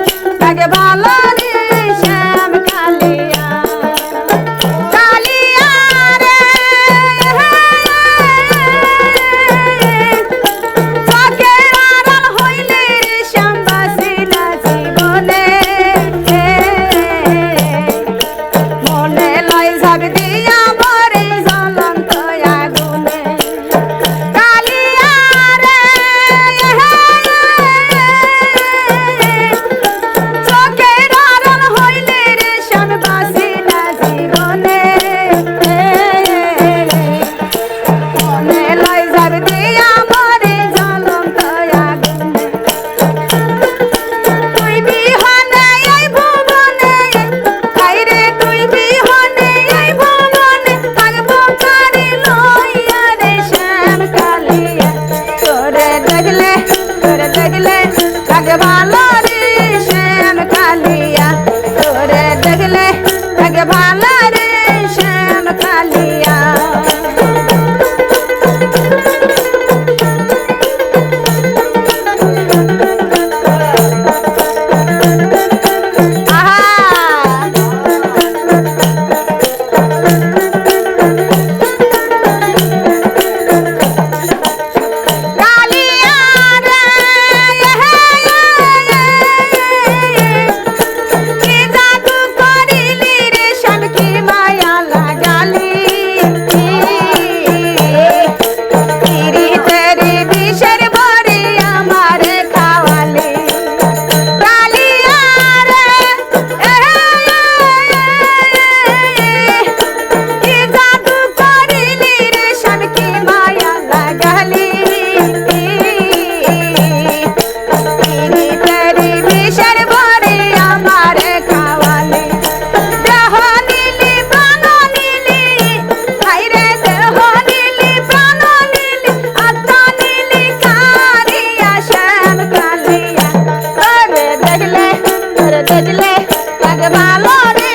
I'm gonna make Sabe I got my love. দেখলে তাকে ভালো রে।